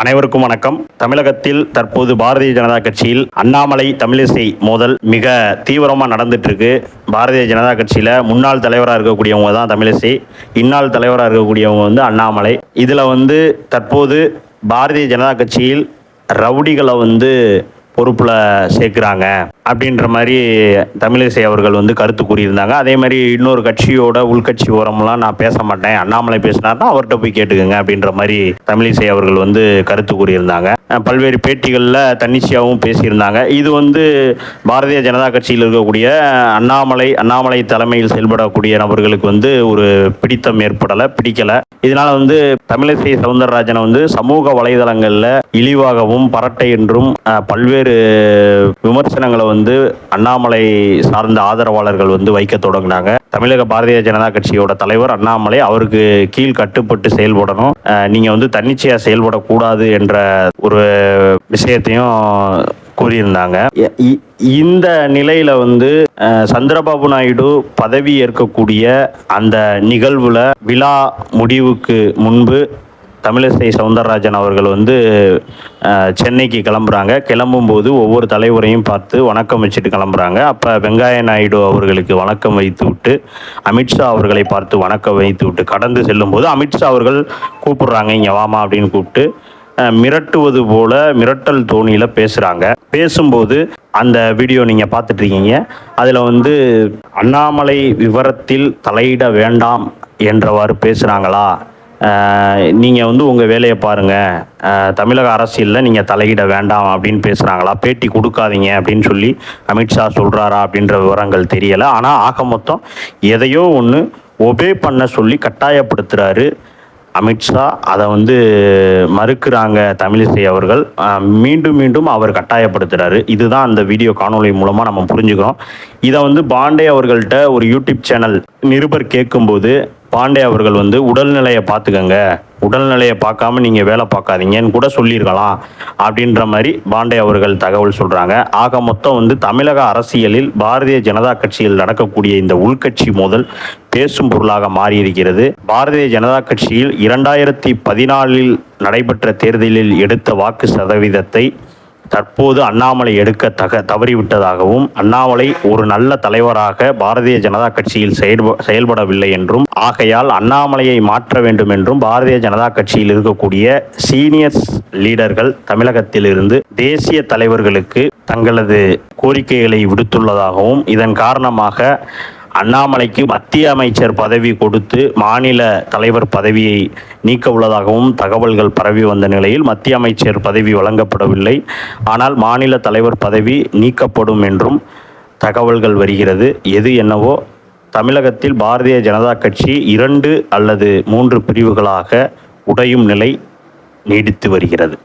அனைவருக்கும் வணக்கம். தமிழகத்தில் தற்போது பாரதிய ஜனதா கட்சியில் அண்ணாமலை தமிழிசை மோதல் மிக தீவிரமாக நடந்துட்டு இருக்கு பாரதிய ஜனதா கட்சியில் முன்னாள் தலைவராக இருக்கக்கூடியவங்க தான் தமிழிசை இந்நாள் தலைவராக இருக்கக்கூடியவங்க வந்து அண்ணாமலை. இதில் வந்து தற்போது பாரதிய ஜனதா கட்சியில் ரவுடிகளை வந்து பொறுப்பில் சேர்க்குறாங்க அப்படின்ற மாதிரி தமிழிசை அவர்கள் வந்து கருத்து கூறியிருந்தாங்க. அதே மாதிரி இன்னொரு கட்சியோட உள்கட்சி ஓரம்லாம் நான் பேச மாட்டேன். அண்ணாமலை பேசினார்னா அவர்கிட்ட போய் கேட்டுக்கோங்க அப்படின்ற மாதிரி தமிழிசை அவர்கள் வந்து கருத்து கூறியிருந்தாங்க. பல்வேறு பேட்டிகளில் தன்னிச்சையாகவும் பேசியிருந்தாங்க. இது வந்து பாரதிய ஜனதா கட்சியில் இருக்கக்கூடிய அண்ணாமலை அண்ணாமலை தலைமையில் செயல்படக்கூடிய நபர்களுக்கு வந்து ஒரு பிடித்தம் ஏற்படலை பிடிக்கலை. இதனால் வந்து தமிழிசை சவுந்தரராஜனை வந்து சமூக வலைதளங்களில் இழிவாகவும் பரட்டை என்றும் பல்வேறு பல்வேறு விமர்சனங்களை வந்து அண்ணாமலை சார்ந்த ஆதரவாளர்கள் வந்து வைக்க தொடங்கினாங்க. தமிழக பாரதிய ஜனதா கட்சியோட தலைவர் அண்ணாமலை அவருக்கு கீழ் கட்டுப்பட்டு செயல்படணும். நீங்கள் நீங்க வந்து தன்னிச்சையா செயல்படக்கூடாது என்ற ஒரு விஷயத்தையும் கூறியிருந்தாங்க. இ- இந்த நிலையில வந்து சந்திரபாபு நாயுடு பதவி ஏற்கக்கூடிய அந்த நிகழ்வுல விழா முடிவுக்கு முன்பு தமிழிசை சவுந்தரராஜன் அவர்கள் வந்து சென்னைக்கு கிளம்புறாங்க. கிளம்பும்போது ஒவ்வொரு தலைவரையும் பார்த்து வணக்கம் வச்சுட்டு கிளம்புறாங்க. அப்போ வெங்காய நாயுடு அவர்களுக்கு வணக்கம் வைத்து விட்டு அமித்ஷா அவர்களை பார்த்து வணக்கம் வைத்து விட்டு கடந்து செல்லும்போது அமித்ஷா அவர்கள் கூப்பிடுறாங்க இங்கே வாமா அப்படின்னு கூப்பிட்டு மிரட்டுவது போல மிரட்டல் தோணியில் பேசுகிறாங்க பேசும்போது அந்த வீடியோ நீங்கள் பார்த்துட்ருக்கீங்க அதில் வந்து அண்ணாமலை விவரத்தில் தலையிட வேண்டாம் என்றவாறு பேசுகிறாங்களா நீங்கள் வந்து உங்கள் வேலையை பாருங்கள் தமிழக அரசியலில் நீங்கள் தலையிட வேண்டாம் அப்படின்னு பேசுகிறாங்களா பேட்டி கொடுக்காதீங்க அப்படின்னு சொல்லி அமித்ஷா சொல்கிறாரா அப்படின்ற விவரங்கள் தெரியலை. ஆனால் ஆக மொத்தம் எதையோ ஒன்று ஒபே பண்ண சொல்லி கட்டாயப்படுத்துகிறாரு அமித்ஷா. அதை வந்து மறுக்கிறாங்க தமிழிசை அவர்கள். மீண்டும் மீண்டும் அவர் கட்டாயப்படுத்துகிறாரு இதுதான் அந்த வீடியோ காணொலி மூலமாக நம்ம புரிஞ்சுக்கிறோம். இதை வந்து பாண்டே அவர்கள்ட்ட ஒரு யூடியூப் சேனல் நிருபர் கேட்கும்போது பாண்டே அவர்கள் வந்து உடல்நிலையை பார்த்துக்கங்க. உடல்நிலையை பார்க்காம நீங்கள் வேலை பார்க்காதீங்கன்னு கூட சொல்லியிருக்கலாம் அப்படின்ற மாதிரி பாண்டே அவர்கள் தகவல் சொல்கிறாங்க ஆக மொத்தம் வந்து தமிழக அரசியலில் பாரதிய ஜனதா கட்சியில் நடக்கக்கூடிய இந்த உள்கட்சி மோதல் பேசும் பொருளாக மாறியிருக்கிறது. பாரதிய ஜனதா கட்சியில் இரண்டாயிரத்தி பதினாலில் நடைபெற்ற தேர்தலில் எடுத்த வாக்கு சதவீதத்தை தற்போது அண்ணாமலை எடுக்க தக தவறிவிட்டதாகவும் அண்ணாமலை ஒரு நல்ல தலைவராக பாரதிய ஜனதா கட்சியில் செயல்ப செயல்படவில்லை என்றும் ஆகையால் அண்ணாமலையை மாற்ற வேண்டும் என்றும் பாரதிய ஜனதா கட்சியில் இருக்கக்கூடிய சீனியர்ஸ் லீடர்கள் தமிழகத்திலிருந்து தேசிய தலைவர்களுக்கு தங்களது கோரிக்கைகளை விடுத்துள்ளதாகவும் இதன் காரணமாக அண்ணாமலைக்கு மத்திய அமைச்சர் பதவி கொடுத்து மாநில தலைவர் பதவியை நீக்க உள்ளதாகவும் தகவல்கள் பரவி வந்த நிலையில் மத்திய அமைச்சர் பதவி வழங்கப்படவில்லை. ஆனால் மாநில தலைவர் பதவி நீக்கப்படும் என்றும் தகவல்கள் வருகிறது. எது என்னவோ தமிழகத்தில் பாரதிய ஜனதா கட்சி இரண்டு அல்லது மூன்று பிரிவுகளாக உடையும் நிலை நீடித்து வருகிறது.